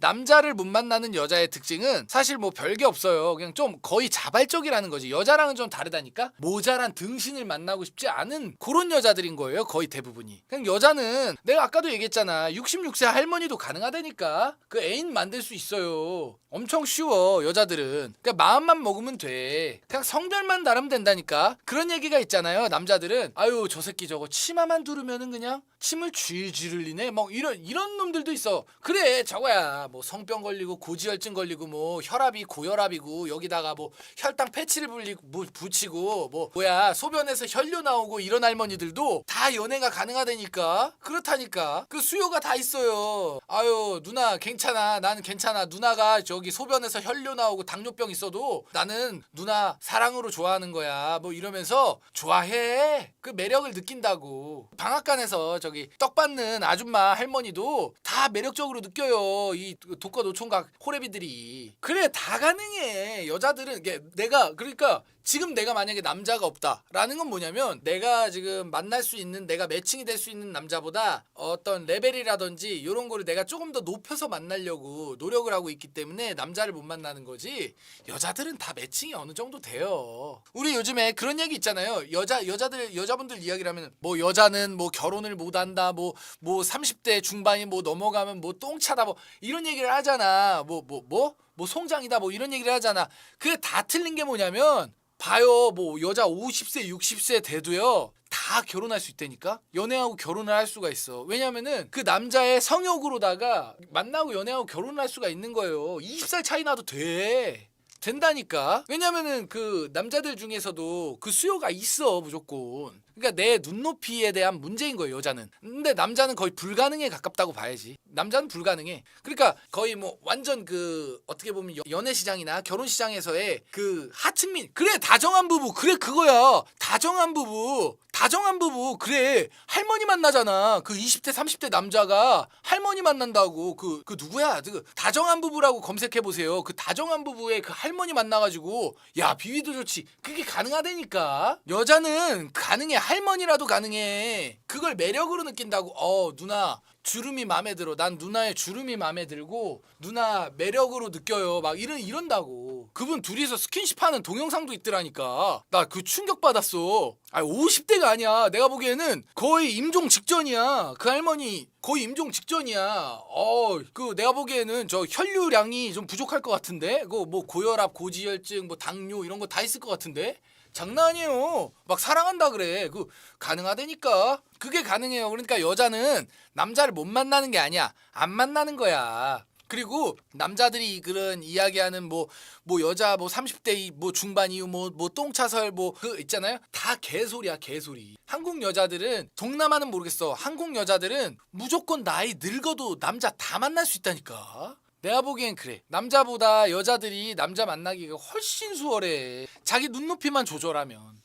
남자를 못 만나는 여자의 특징은 사실 뭐 별게 없어요. 그냥 좀 거의 자발적이라는 거지. 여자랑은 좀 다르다니까. 모자란 등신을 만나고 싶지 않은 그런 여자들인 거예요. 거의 대부분이. 그냥 여자는 내가 아까도 얘기했잖아. 66세 할머니도 가능하다니까. 그 애인 만들 수 있어요. 엄청 쉬워 여자들은. 그러니까 마음만 먹으면 돼. 그냥 성별만 다르면 된다니까. 그런 얘기가 있잖아요. 남자들은 아유 저 새끼 저거 치마만 두르면은 그냥 침을 쥐쥐 흘리네. 뭐 이런 이런 놈들도 있어. 그래 저거야. 뭐 성병 걸리고 고지혈증 걸리고 뭐 혈압이 고혈압이고 여기다가 뭐 혈당 패치를 불리고 뭐 붙이고 뭐 뭐야 소변에서 혈류 나오고 이런 할머니들도 다 연애가 가능하다니까. 그렇다니까. 그 수요가 다 있어요. 아유 누나 괜찮아. 나는 괜찮아. 누나가 저기 소변에서 혈류 나오고 당뇨병 있어도 나는 누나 사랑으로 좋아하는 거야. 뭐 이러면서 좋아해. 그 매력을 느낀다고. 방앗간에서 저기 떡 받는 아줌마 할머니도 다 매력적으로 느껴요. 이 독거 노총각 호래비들이. 그래 다 가능해. 여자들은 내가 그러니까 지금 내가 만약에 남자가 없다라는 건 뭐냐면 내가 지금 만날 수 있는 내가 매칭이 될 수 있는 남자보다 어떤 레벨이라든지 이런 거를 내가 조금 더 높여서 만나려고 노력을 하고 있기 때문에 남자를 못 만나는 거지 여자들은 다 매칭이 어느 정도 돼요. 우리 요즘에 그런 얘기 있잖아요. 여자 여자들 여자분들 이야기를 하면 뭐 여자는 뭐 결혼을 못 한다. 뭐뭐 30대 중반이 뭐 넘어가면 뭐 똥차다 뭐 이런 얘기를 하잖아. 뭐 뭐 뭐? 뭐 송장이다 뭐 이런 얘기를 하잖아. 그게 다 틀린 게 뭐냐면 봐요 뭐 여자 50세 60세 돼도요 다 결혼할 수 있다니까 연애하고 결혼을 할 수가 있어 왜냐면은 그 남자의 성욕으로다가 만나고 연애하고 결혼을 할 수가 있는 거예요 20살 차이 나도 돼 된다니까. 왜냐면은 그 남자들 중에서도 그 수요가 있어 무조건. 그러니까 내 눈높이에 대한 문제인 거예요 여자는. 근데 남자는 거의 불가능에 가깝다고 봐야지. 남자는 불가능해. 그러니까 거의 뭐 완전 그 어떻게 보면 여- 연애 시장이나 결혼 시장에서의 그 하층민. 그래 다정한 부부. 그래 그거야. 다정한 부부 다정한 부부. 그래 할머니 만나잖아. 그 20대 30대 남자가 할머니 만난다고. 그 그 누구야? 그 다정한 부부라고 검색해 보세요. 그 다정한 부부의 그 할머니 만나가지고 야 비위도 좋지. 그게 가능하다니까. 여자는 가능해. 할머니라도 가능해. 그걸 매력으로 느낀다고. 어 누나 주름이 마음에 들어. 난 누나의 주름이 마음에 들고 누나 매력으로 느껴요. 막 이런 이런다고 그분 둘이서 스킨십 하는 동영상도 있더라니까 나 그 충격 받았어 아 50대가 아니야 내가 보기에는 거의 임종 직전이야 그 할머니 거의 임종 직전이야 어 그 내가 보기에는 저 혈류량이 좀 부족할 것 같은데 그뭐 고혈압 고지혈증 뭐 당뇨 이런 거 다 있을 것 같은데 장난 아니에요. 막 사랑한다 그래. 그 가능하다니까. 그게 가능해요. 그러니까 여자는 남자를 못 만나는 게 아니야. 안 만나는 거야. 그리고 남자들이 그런 이야기하는 뭐뭐 여자 뭐 30대 이뭐 중반 이후 뭐뭐 똥차설 뭐 그 있잖아요. 다 개소리야, 개소리. 한국 여자들은 동남아는 모르겠어. 한국 여자들은 무조건 나이 늙어도 남자 다 만날 수 있다니까. 내가 보기엔 그래. 남자보다 여자들이 남자 만나기가 훨씬 수월해. 자기 눈높이만 조절하면.